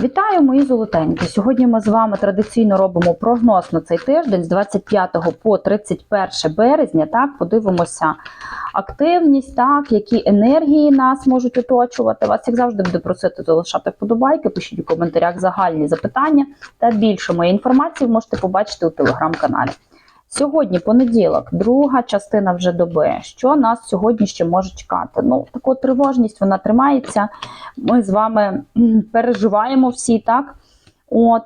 Вітаю, мої золотенькі! Сьогодні ми з вами традиційно робимо прогноз на цей тиждень з 25 по 31 березня. Так, подивимося активність, так, які енергії нас можуть оточувати. Вас, як завжди, буду просити залишати вподобайки, пишіть у коментарях загальні запитання та більше моєї інформації ви можете побачити у телеграм-каналі. Сьогодні понеділок, друга частина вже доби. Що нас сьогодні ще може чекати? Ну, таку тривожність вона тримається. Ми з вами переживаємо всі, так? От.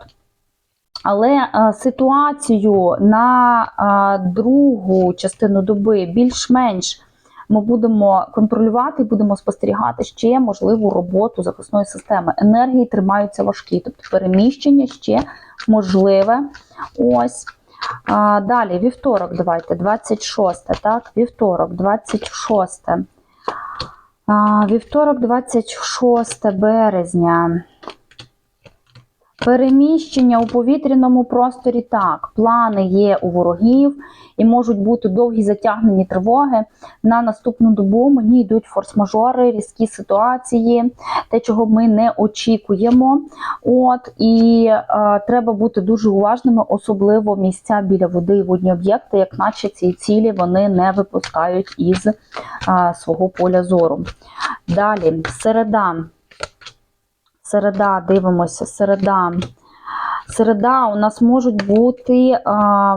Але е, ситуацію на е, другу частину доби більш-менш ми будемо контролювати, будемо спостерігати ще можливу роботу захисної системи. Енергії тримаються важкі, тобто переміщення ще можливе. Ось. А, далі, вівторок, давайте, 26, так, вівторок, 26. А, вівторок, 26 березня. Переміщення у повітряному просторі так, плани є у ворогів і можуть бути довгі затягнені тривоги. На наступну добу мені йдуть форс-мажори, різкі ситуації, те, чого ми не очікуємо. От і е, треба бути дуже уважними, особливо місця біля води і водні об'єкти, як наче ці цілі вони не випускають із е, свого поля зору. Далі, середа. Середа, дивимося, середа. Середа у нас можуть бути, а,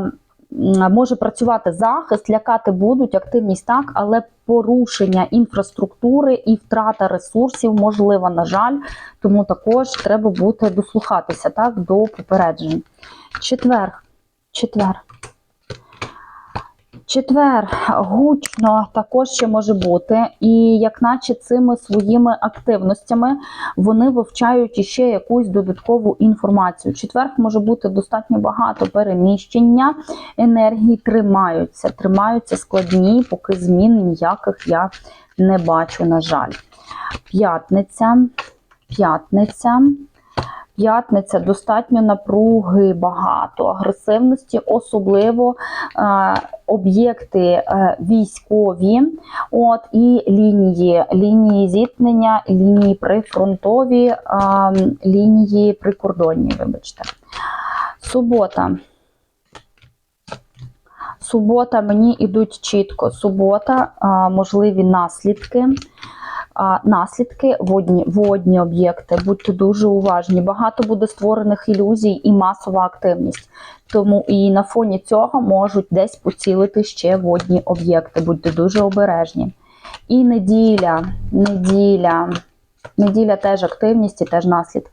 може працювати захист, лякати будуть, активність так, але порушення інфраструктури і втрата ресурсів можлива, на жаль, тому також треба бути дослухатися так, до попереджень. Четвер. Четвер. Четвер гучно також ще може бути, і як наче цими своїми активностями вони вивчають іще якусь додаткову інформацію. Четвер може бути достатньо багато переміщення, енергії тримаються, тримаються складні, поки змін ніяких я не бачу, на жаль. П'ятниця, п'ятниця. П'ятниця достатньо напруги, багато агресивності, особливо е, об'єкти е, військові, от і лінії, лінії зіткнення, лінії прифронтові, е, лінії прикордонні. Вибачте, субота. Субота мені йдуть чітко. Субота, е, можливі наслідки. Наслідки водні, водні об'єкти. Будьте дуже уважні. Багато буде створених ілюзій і масова активність. Тому і на фоні цього можуть десь поцілити ще водні об'єкти. Будьте дуже обережні. І неділя, неділя, неділя теж активність і теж наслідки.